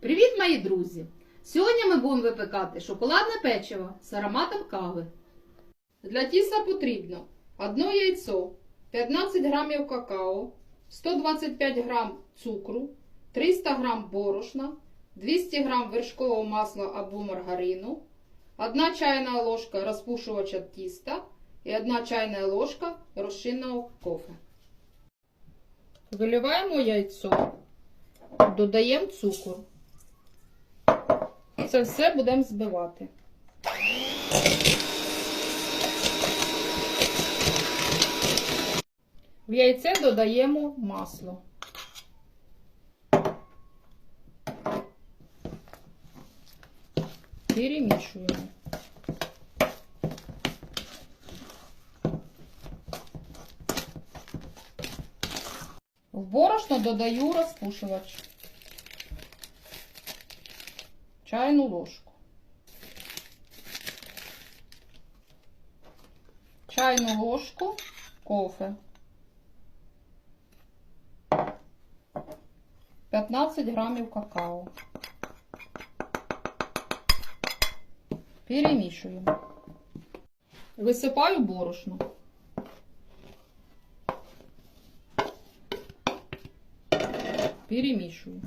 Привіт, мої друзі! Сьогодні ми будемо випекати шоколадне печиво з ароматом кави. Для тіста потрібно 1 яйцо, 15 грамів какао, 125 грам цукру, 300 грам борошна, 200 грам вершкового масла або маргарину, 1 чайна ложка розпушувача тіста і 1 чайна ложка розчинного кофе. Виливаємо яйцо, додаємо цукор. Це все будемо збивати. В яйце додаємо масло. Перемішуємо. В борошно додаю розпушувач. Чайну ложку. Чайну ложку кофе. 15 грамів какао. Перемішуємо. Висипаю борошно. Перемішую.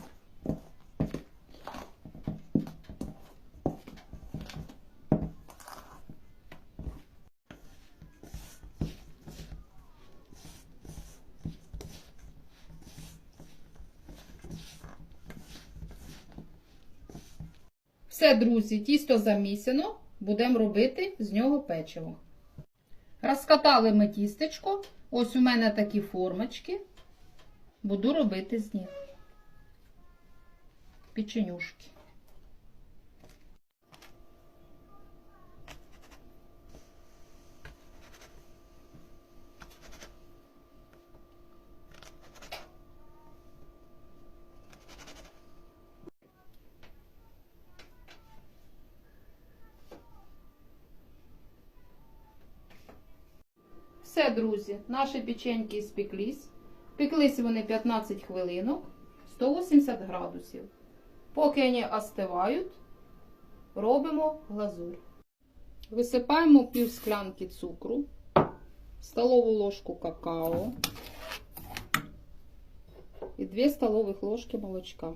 Все, друзі, тісто замісено, будемо робити з нього печиво. Розкатали ми тістечко. Ось у мене такі формочки. Буду робити з них печенюшки. Все, друзі, наші печеньки спеклись. Пеклись вони 15 хвилинок, 180 градусів. Поки вони остивають, робимо глазурь. Висипаємо пів склянки цукру, столову ложку какао і 2 столових ложки молочка.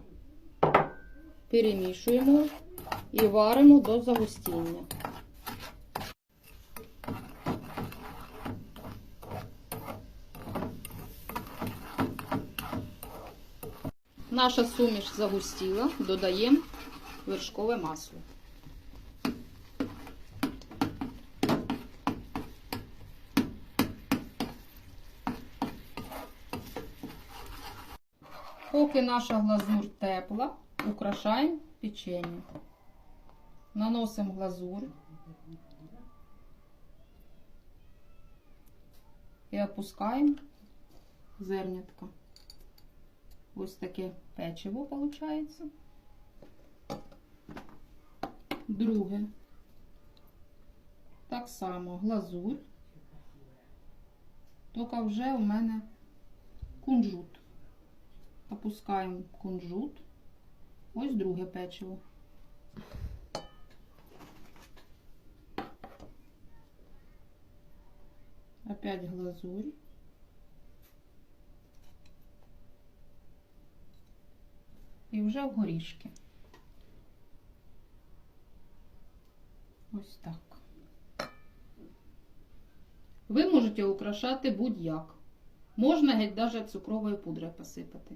Перемішуємо і варимо до загустіння. Наша суміш загустіла, додаємо вершкове масло. Поки наша глазурь тепла, украшаємо печенье. Наносимо глазурь і опускаємо зернятка. Ось таке печиво виходить. Друге. Так само глазурь. Тільки вже у мене кунжут. Опускаємо кунжут. Ось друге печиво. Опять глазурь. Вже в горішки. Ось так. Ви можете украшати будь-як. Можна геть навіть цукровою пудрою посипати.